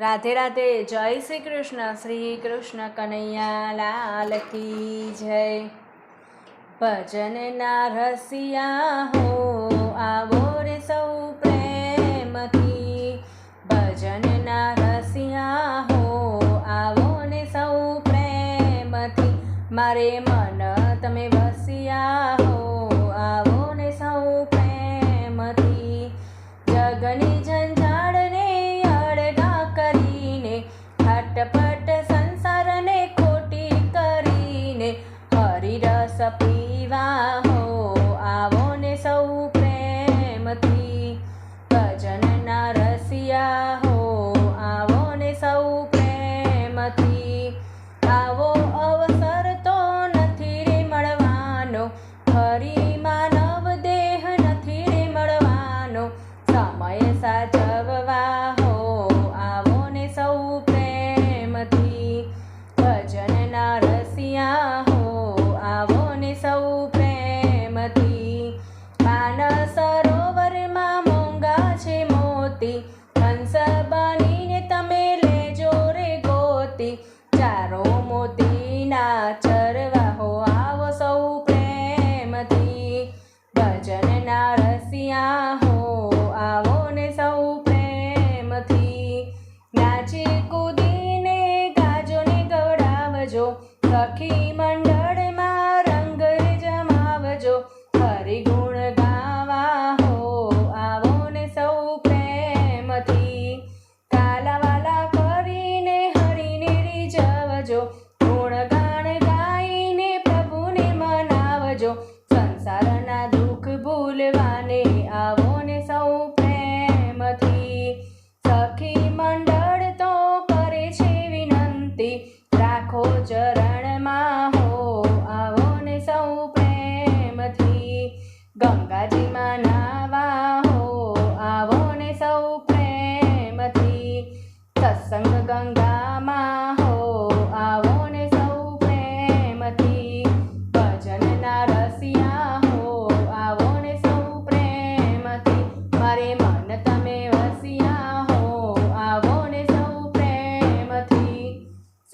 રાધે રાધે, જય શ્રી કૃષ્ણ શ્રી કૃષ્ણ કનૈયા લાલ કી જય. ભજનના રસિયા હો, આવો રે સૌ પ્રેમથી. ભજનના રસિયા હો, આવો ને સૌ પ્રેમથી. મારે મન તમે વસિયા હો હરિરસ પીવા હો આવો ને સૌ બનીને તમે લેજો રે ગોતી. ચારો મોતીના ચરવા હો, આવો સૌ પ્રેમથી. ભજનના રસિયા હો, આવો ને સૌ પ્રેમથી. નાચી કૂદીને ગાજો ને ગવડાવજો, સખી મંડળમાં રંગ જમાવજો, હરિગુણ ગાવા ગુણગાન ગાઈને પ્રભુને મનાવજો. સંસારના દુઃખ ભૂલવાને આવો ને સૌ પ્રેમથી. સખી મંડળ તો કરે છે વિનંતી. રાખો ચરણમાં હો, આવો ને સૌ પ્રેમથી. ગંગાજીમાં